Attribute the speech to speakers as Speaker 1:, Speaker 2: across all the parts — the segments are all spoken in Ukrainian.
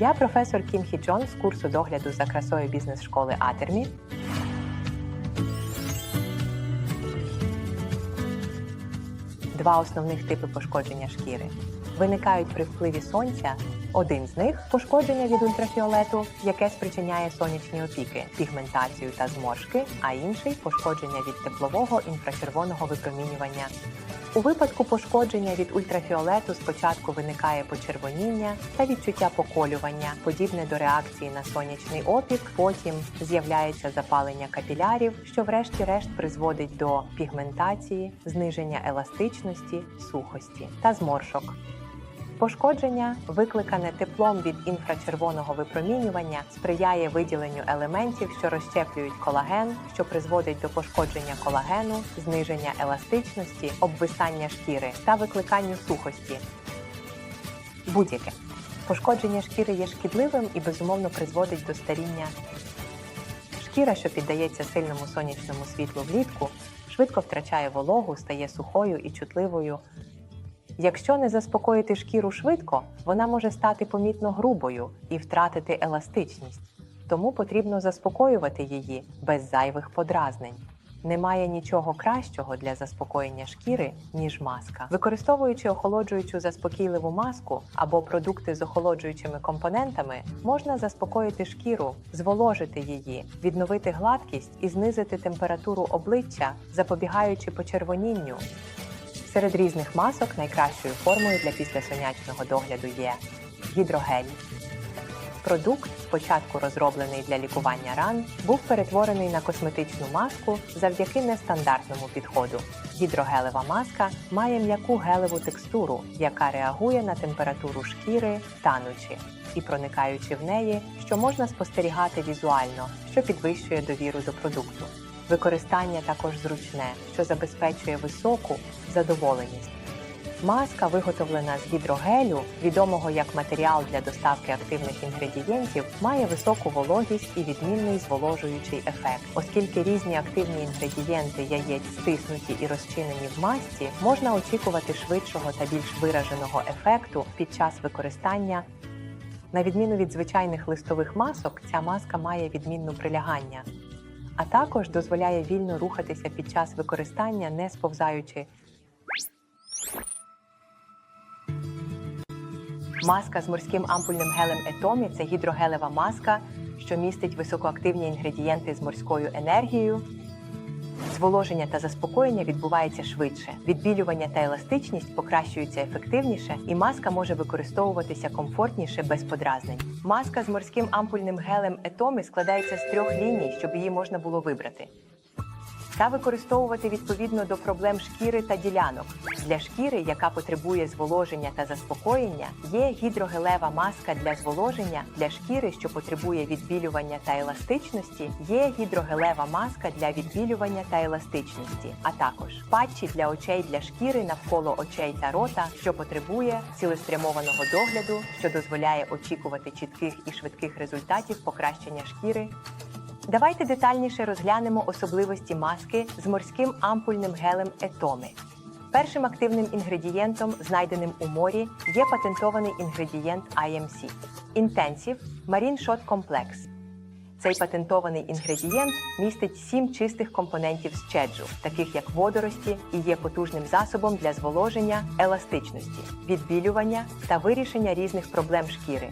Speaker 1: Я професор Кім Хі Джон з курсу догляду за красою бізнес-школи Атермі. Два основних типи пошкодження шкіри виникають при впливі сонця. Один з них пошкодження від ультрафіолету, яке спричиняє сонячні опіки, пігментацію та зморшки, а інший пошкодження від теплового інфрачервоного випромінювання. У випадку пошкодження від ультрафіолету спочатку виникає почервоніння та відчуття поколювання, подібне до реакції на сонячний опік. Потім з'являється запалення капілярів, що врешті-решт призводить до пігментації, зниження еластичності, сухості та зморшок. Пошкодження, викликане теплом від інфрачервоного випромінювання, сприяє виділенню елементів, що розщеплюють колаген, що призводить до пошкодження колагену, зниження еластичності, обвисання шкіри та викликанню сухості. Будь-яке пошкодження шкіри є шкідливим і безумовно призводить до старіння. Шкіра, що піддається сильному сонячному світлу влітку, швидко втрачає вологу, стає сухою і чутливою. Якщо не заспокоїти шкіру швидко, вона може стати помітно грубою і втратити еластичність. Тому потрібно заспокоювати її без зайвих подразнень. Немає нічого кращого для заспокоєння шкіри, ніж маска. Використовуючи охолоджуючу заспокійливу маску або продукти з охолоджуючими компонентами, можна заспокоїти шкіру, зволожити її, відновити гладкість і знизити температуру обличчя, запобігаючи почервонінню. Серед різних масок найкращою формою для післясонячного догляду є гідрогель. Продукт, спочатку розроблений для лікування ран, був перетворений на косметичну маску завдяки нестандартному підходу. Гідрогелева маска має м'яку гелеву текстуру, яка реагує на температуру шкіри, танучи і проникаючи в неї, що можна спостерігати візуально, що підвищує довіру до продукту. Використання також зручне, що забезпечує високу задоволеність. Маска, виготовлена з гідрогелю, відомого як матеріал для доставки активних інгредієнтів, має високу вологість і відмінний зволожуючий ефект. Оскільки різні активні інгредієнти яєць стиснуті і розчинені в масці, можна очікувати швидшого та більш вираженого ефекту під час використання. На відміну від звичайних листових масок, ця маска має відмінну прилягання, а також дозволяє вільно рухатися під час використання, не сповзаючи. Маска з морським ампульним гелем Етомі це гідрогелева маска, що містить високоактивні інгредієнти з морською енергією. Зволоження та заспокоєння відбувається швидше. Відбілювання та еластичність покращуються ефективніше, і маска може використовуватися комфортніше без подразнень. Маска з морським ампульним гелем Етомі складається з трьох ліній, щоб її можна було вибрати та використовувати відповідно до проблем шкіри та ділянок. Для шкіри, яка потребує зволоження та заспокоєння, є гідрогелева маска для зволоження. Для шкіри, що потребує відбілювання та еластичності, є гідрогелева маска для відбілювання та еластичності, а також патчі для очей для шкіри навколо очей та рота, що потребує цілеспрямованого догляду, що дозволяє очікувати чітких і швидких результатів покращення шкіри. Давайте детальніше розглянемо особливості маски з морським ампульним гелем Етоми. Першим активним інгредієнтом, знайденим у морі, є патентований інгредієнт IMC – Intensive Marine Complex. Цей патентований інгредієнт містить сім чистих компонентів з чеджу, таких як водорості, і є потужним засобом для зволоження, еластичності, відбілювання та вирішення різних проблем шкіри.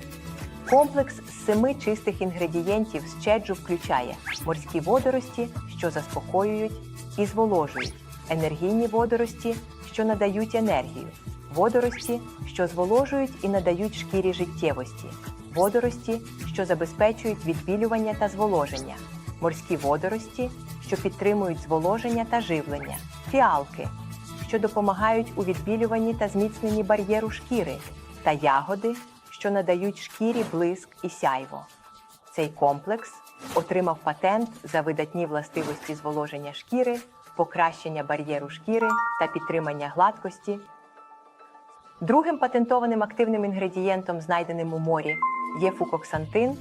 Speaker 1: Комплекс семи чистих інгредієнтів з чеджу включає морські водорості, що заспокоюють і зволожують, енергійні водорості, що надають енергію, водорості, що зволожують і надають шкірі життєвості, водорості, що забезпечують відбілювання та зволоження, морські водорості, що підтримують зволоження та живлення, фіалки, що допомагають у відбілюванні та зміцненні бар'єру шкіри, та ягоди що надають шкірі блиск і сяйво. Цей комплекс отримав патент за видатні властивості зволоження шкіри, покращення бар'єру шкіри та підтримання гладкості. Другим патентованим активним інгредієнтом, знайденим у морі, є фукоксантин.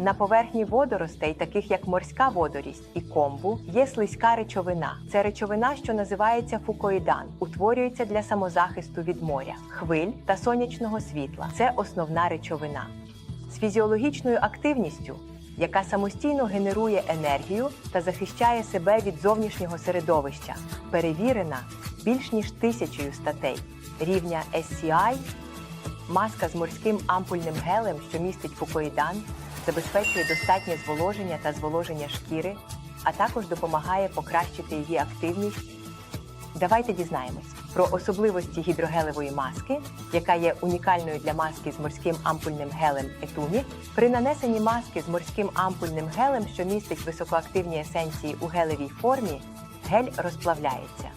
Speaker 1: На поверхні водоростей, таких як морська водорість і комбу, є слизька речовина. Це речовина, що називається фукоїдан, утворюється для самозахисту від моря, хвиль та сонячного світла. Це основна речовина. З фізіологічною активністю, яка самостійно генерує енергію та захищає себе від зовнішнього середовища, перевірена більш ніж тисячею статей рівня SCI, маска з морським ампульним гелем, що містить фукоїдан, забезпечує достатнє зволоження та зволоження шкіри, а також допомагає покращити її активність. Давайте дізнаємось про особливості гідрогелевої маски, яка є унікальною для маски з морським ампульним гелем Етумі. При нанесенні маски з морським ампульним гелем, що містить високоактивні есенції у гелевій формі, гель розплавляється.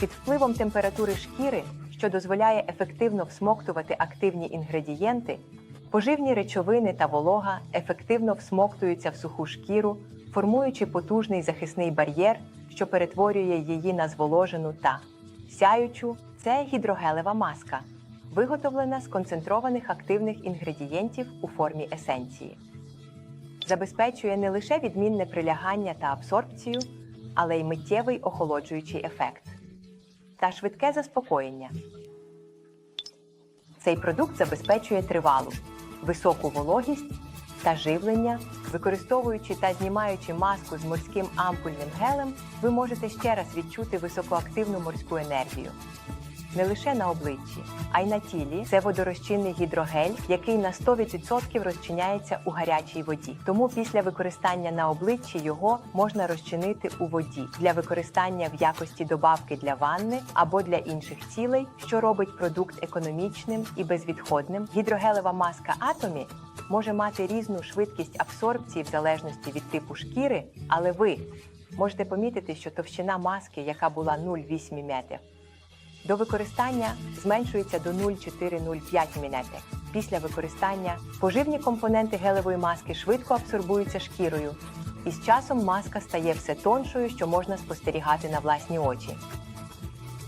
Speaker 1: Під впливом температури шкіри, що дозволяє ефективно всмоктувати активні інгредієнти, поживні речовини та волога ефективно всмоктуються в суху шкіру, формуючи потужний захисний бар'єр, що перетворює її на зволожену та сяючу. Це гідрогелева маска, виготовлена з концентрованих активних інгредієнтів у формі есенції. Забезпечує не лише відмінне прилягання та абсорбцію, але й миттєвий охолоджуючий ефект та швидке заспокоєння. Цей продукт забезпечує тривалу, високу вологість та живлення. Використовуючи та знімаючи маску з морським ампульним гелем, ви можете ще раз відчути високоактивну морську енергію. Не лише на обличчі, а й на тілі це водорозчинний гідрогель, який на 100% розчиняється у гарячій воді. Тому після використання на обличчі його можна розчинити у воді для використання в якості добавки для ванни або для інших цілей, що робить продукт економічним і безвідходним. Гідрогелева маска Атомі може мати різну швидкість абсорбції в залежності від типу шкіри, але ви можете помітити, що товщина маски, яка була 0,8 мм, до використання зменшується до 0,4-0,5 мм. Після використання поживні компоненти гелевої маски швидко абсорбуються шкірою, і з часом маска стає все тоншою, що можна спостерігати на власні очі.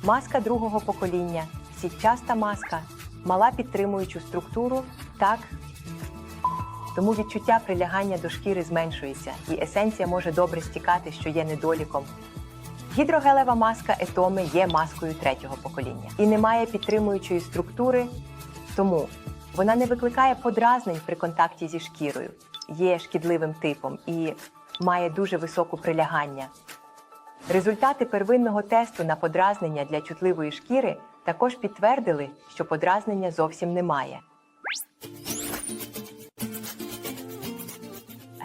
Speaker 1: Маска другого покоління, сітчаста маска, мала підтримуючу структуру, так. Тому відчуття прилягання до шкіри зменшується, і есенція може добре стікати, що є недоліком. Гідрогелева маска Етоми є маскою третього покоління і не має підтримуючої структури, тому вона не викликає подразнень при контакті зі шкірою, є шкідливим типом і має дуже високу прилягання. Результати первинного тесту на подразнення для чутливої шкіри також підтвердили, що подразнення зовсім немає.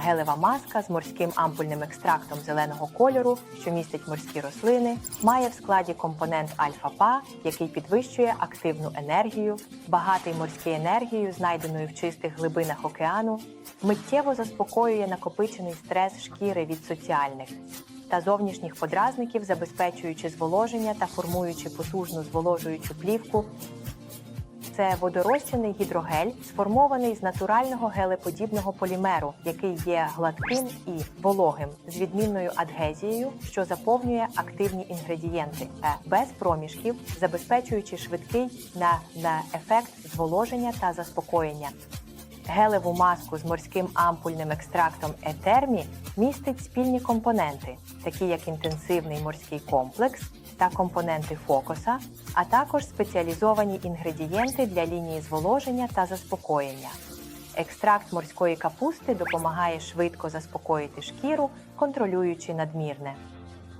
Speaker 1: Гелева маска з морським ампульним екстрактом зеленого кольору, що містить морські рослини, має в складі компонент альфа-па, який підвищує активну енергію, багатий морською енергією, знайденою в чистих глибинах океану, миттєво заспокоює накопичений стрес шкіри від соціальних та зовнішніх подразників, забезпечуючи зволоження та формуючи потужну зволожуючу плівку це водорозчинний гідрогель, сформований з натурального гелеподібного полімеру, який є гладким і вологим з відмінною адгезією, що заповнює активні інгредієнти е, без проміжків, забезпечуючи швидкий на, на ефект зволоження та заспокоєння. Гелеву маску з морським ампульним екстрактом етермі містить спільні компоненти, такі як інтенсивний морський комплекс та компоненти фокуса, а також спеціалізовані інгредієнти для лінії зволоження та заспокоєння. Екстракт морської капусти допомагає швидко заспокоїти шкіру, контролюючи надмірне.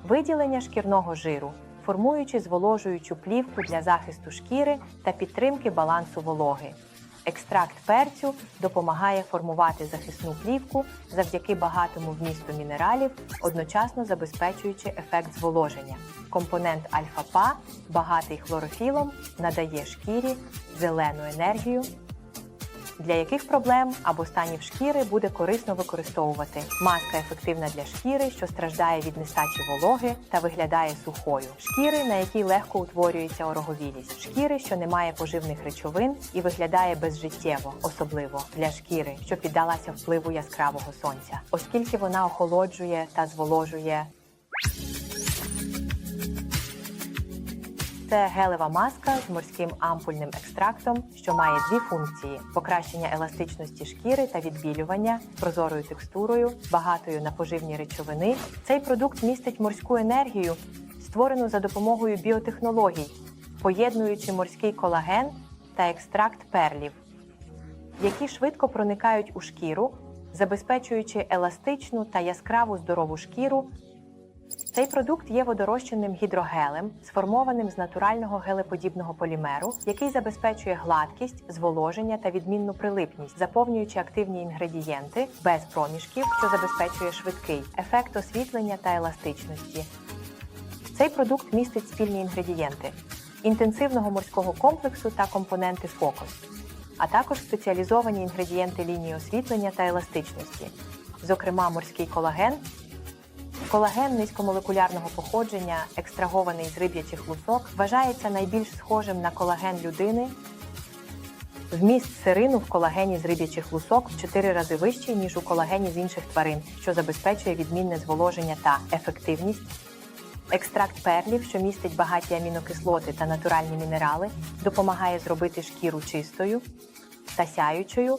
Speaker 1: Виділення шкірного жиру, формуючи зволожуючу плівку для захисту шкіри та підтримки балансу вологи. Екстракт перцю допомагає формувати захисну плівку завдяки багатому вмісту мінералів, одночасно забезпечуючи ефект зволоження. Компонент альфа-па, багатий хлорофілом, надає шкірі зелену енергію, для яких проблем або станів шкіри буде корисно використовувати. Маска ефективна для шкіри, що страждає від нестачі вологи та виглядає сухою. Шкіри, на якій легко утворюється ороговілість. Шкіри, що не має поживних речовин і виглядає безжиттєво, особливо для шкіри, що піддалася впливу яскравого сонця, оскільки вона охолоджує та зволожує Це гелева маска з морським ампульним екстрактом, що має дві функції: покращення еластичності шкіри та відбілювання прозорою текстурою, багатою на поживні речовини. Цей продукт містить морську енергію, створену за допомогою біотехнологій, поєднуючи морський колаген та екстракт перлів, які швидко проникають у шкіру, забезпечуючи еластичну та яскраву здорову шкіру. Цей продукт є водорозчинним гідрогелем, сформованим з натурального гелеподібного полімеру, який забезпечує гладкість, зволоження та відмінну прилипність, заповнюючи активні інгредієнти без проміжків, що забезпечує швидкий ефект освітлення та еластичності. Цей продукт містить спільні інгредієнти інтенсивного морського комплексу та компоненти фокус, а також спеціалізовані інгредієнти лінії освітлення та еластичності, зокрема морський колаген. Колаген низькомолекулярного походження, екстрагований з риб'ячих лусок, вважається найбільш схожим на колаген людини. Вміст сирину в колагені з риб'ячих лусок в 4 рази вищий, ніж у колагені з інших тварин, що забезпечує відмінне зволоження та ефективність. Екстракт перлів, що містить багаті амінокислоти та натуральні мінерали, допомагає зробити шкіру чистою та сяючою.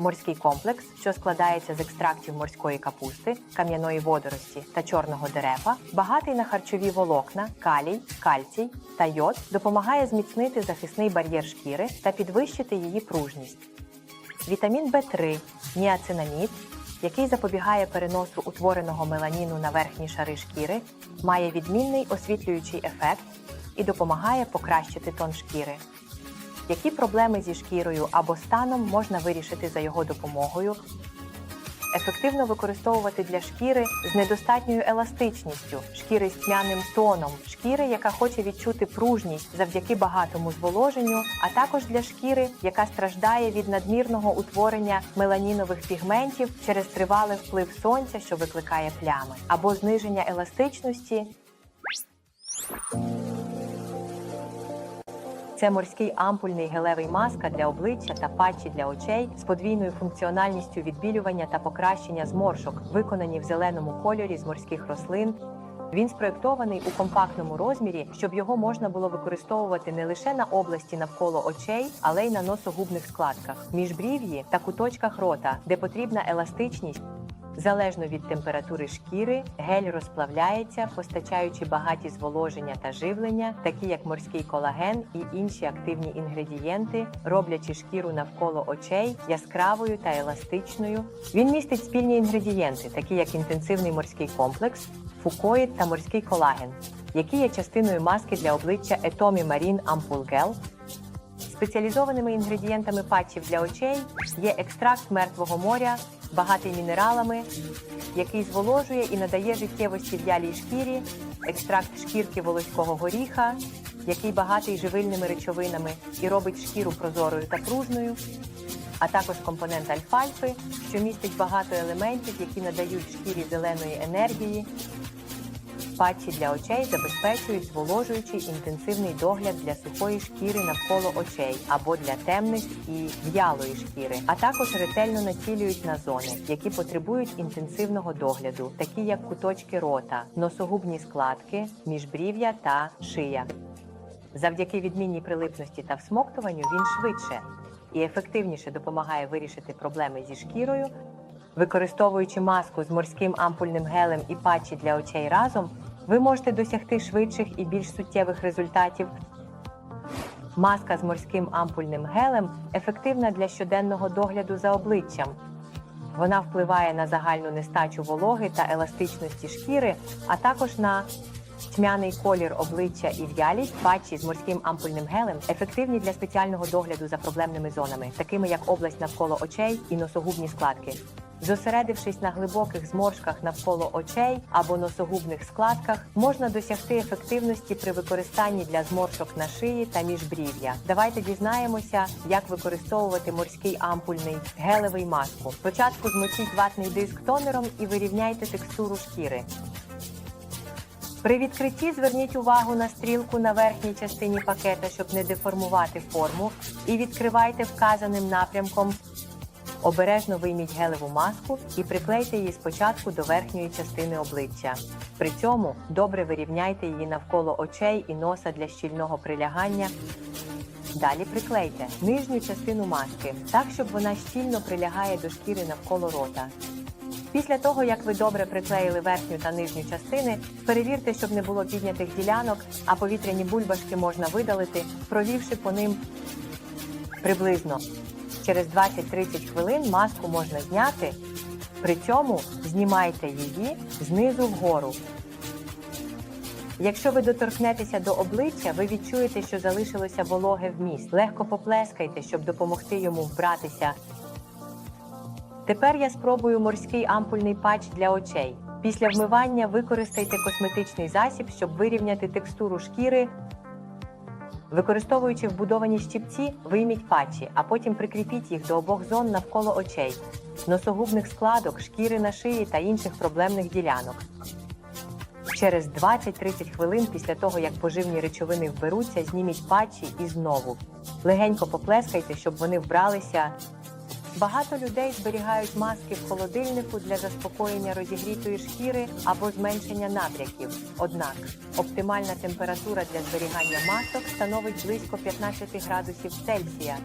Speaker 1: Морський комплекс, що складається з екстрактів морської капусти, кам'яної водорості та чорного дерева, багатий на харчові волокна, калій, кальцій та йод, допомагає зміцнити захисний бар'єр шкіри та підвищити її пружність. Вітамін В3, ніацинамід, який запобігає переносу утвореного меланіну на верхні шари шкіри, має відмінний освітлюючий ефект і допомагає покращити тон шкіри. Які проблеми зі шкірою або станом можна вирішити за його допомогою? Ефективно використовувати для шкіри з недостатньою еластичністю, шкіри з тьмяним тоном, шкіри, яка хоче відчути пружність завдяки багатому зволоженню, а також для шкіри, яка страждає від надмірного утворення меланінових пігментів через тривалий вплив сонця, що викликає плями, або зниження еластичності. Це морський ампульний гелевий маска для обличчя та патчі для очей з подвійною функціональністю відбілювання та покращення зморшок, виконані в зеленому кольорі з морських рослин. Він спроєктований у компактному розмірі, щоб його можна було використовувати не лише на області навколо очей, але й на носогубних складках, міжбрів'ї та куточках рота, де потрібна еластичність. Залежно від температури шкіри, гель розплавляється, постачаючи багаті зволоження та живлення, такі як морський колаген і інші активні інгредієнти, роблячи шкіру навколо очей яскравою та еластичною. Він містить спільні інгредієнти, такі як інтенсивний морський комплекс, фукоїд та морський колаген, які є частиною маски для обличчя Marine Ampoule Gel, Спеціалізованими інгредієнтами патчів для очей є екстракт мертвого моря, багатий мінералами, який зволожує і надає життєвості в'ялій шкірі, екстракт шкірки волоського горіха, який багатий живильними речовинами і робить шкіру прозорою та пружною, а також компонент альфальфи, що містить багато елементів, які надають шкірі зеленої енергії. Патчі для очей забезпечують зволожуючий інтенсивний догляд для сухої шкіри навколо очей або для темних і в'ялої шкіри, а також ретельно націлюють на зони, які потребують інтенсивного догляду, такі як куточки рота, носогубні складки, міжбрів'я та шия. Завдяки відмінній прилипності та всмоктуванню він швидше і ефективніше допомагає вирішити проблеми зі шкірою. Використовуючи маску з морським ампульним гелем і патчі для очей разом, ви можете досягти швидших і більш суттєвих результатів. Маска з морським ампульним гелем ефективна для щоденного догляду за обличчям. Вона впливає на загальну нестачу вологи та еластичності шкіри, а також на тьмяний колір обличчя і в'ялість патчі з морським ампульним гелем ефективні для спеціального догляду за проблемними зонами, такими як область навколо очей і носогубні складки. Зосередившись на глибоких зморшках навколо очей або носогубних складках, можна досягти ефективності при використанні для зморшок на шиї та міжбрів'я. Давайте дізнаємося, як використовувати морський ампульний гелевий маску. Спочатку змочіть ватний диск тонером і вирівняйте текстуру шкіри. При відкритті зверніть увагу на стрілку на верхній частині пакета, щоб не деформувати форму, і відкривайте вказаним напрямком. Обережно вийміть гелеву маску і приклейте її спочатку до верхньої частини обличчя. При цьому добре вирівняйте її навколо очей і носа для щільного прилягання. Далі приклейте нижню частину маски так, щоб вона щільно прилягає до шкіри навколо рота. Після того, як ви добре приклеїли верхню та нижню частини, перевірте, щоб не було піднятих ділянок, а повітряні бульбашки можна видалити, провівши по ним приблизно. Через 20-30 хвилин маску можна зняти. При цьому знімайте її знизу вгору. Якщо ви доторкнетеся до обличчя, ви відчуєте, що залишилося вологе вміст. Легко поплескайте, щоб допомогти йому вбратися. Тепер я спробую морський ампульний патч для очей. Після вмивання використайте косметичний засіб, щоб вирівняти текстуру шкіри. Використовуючи вбудовані щипці, вийміть патчі, а потім прикріпіть їх до обох зон навколо очей, носогубних складок, шкіри на шиї та інших проблемних ділянок. Через 20-30 хвилин після того, як поживні речовини вберуться, зніміть патчі і знову. Легенько поплескайте, щоб вони вбралися. Багато людей зберігають маски в холодильнику для заспокоєння розігрітої шкіри або зменшення набряків. Однак оптимальна температура для зберігання масок становить близько 15 градусів Цельсія.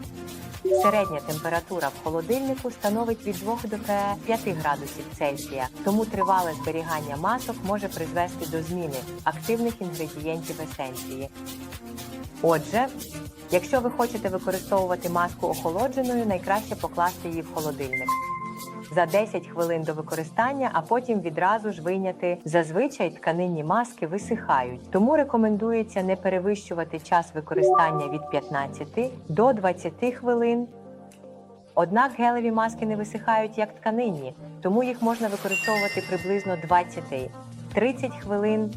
Speaker 1: Середня температура в холодильнику становить від 2 до 5 градусів Цельсія, тому тривале зберігання масок може призвести до зміни активних інгредієнтів есенції. Отже, якщо ви хочете використовувати маску охолодженою, найкраще покласти її в холодильник. За 10 хвилин до використання, а потім відразу ж вийняти. Зазвичай тканинні маски висихають, тому рекомендується не перевищувати час використання від 15 до 20 хвилин. Однак гелеві маски не висихають як тканинні, тому їх можна використовувати приблизно 20-30 хвилин.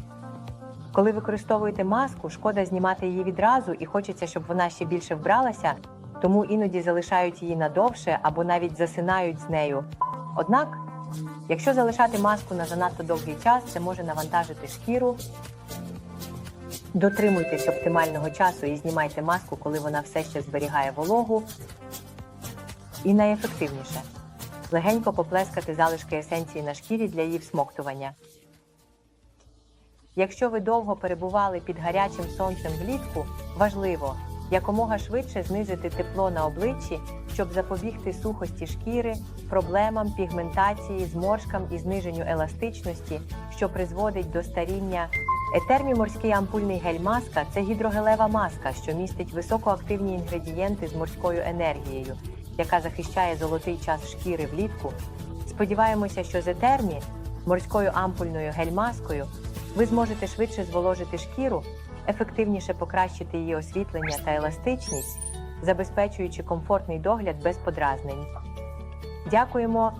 Speaker 1: Коли використовуєте маску, шкода знімати її відразу і хочеться, щоб вона ще більше вбралася, тому іноді залишають її надовше або навіть засинають з нею. Однак, якщо залишати маску на занадто довгий час, це може навантажити шкіру. Дотримуйтесь оптимального часу і знімайте маску, коли вона все ще зберігає вологу. І найефективніше легенько поплескати залишки есенції на шкірі для її всмоктування. Якщо ви довго перебували під гарячим сонцем влітку, важливо якомога швидше знизити тепло на обличчі, щоб запобігти сухості шкіри, проблемам пігментації, зморшкам і зниженню еластичності, що призводить до старіння. Етерміморський ампульний гель-маска це гідрогелева маска, що містить високоактивні інгредієнти з морською енергією, яка захищає золотий час шкіри влітку. Сподіваємося, що з етермі морською ампульною гель-маскою ви зможете швидше зволожити шкіру, ефективніше покращити її освітлення та еластичність, забезпечуючи комфортний догляд без подразнень. Дякуємо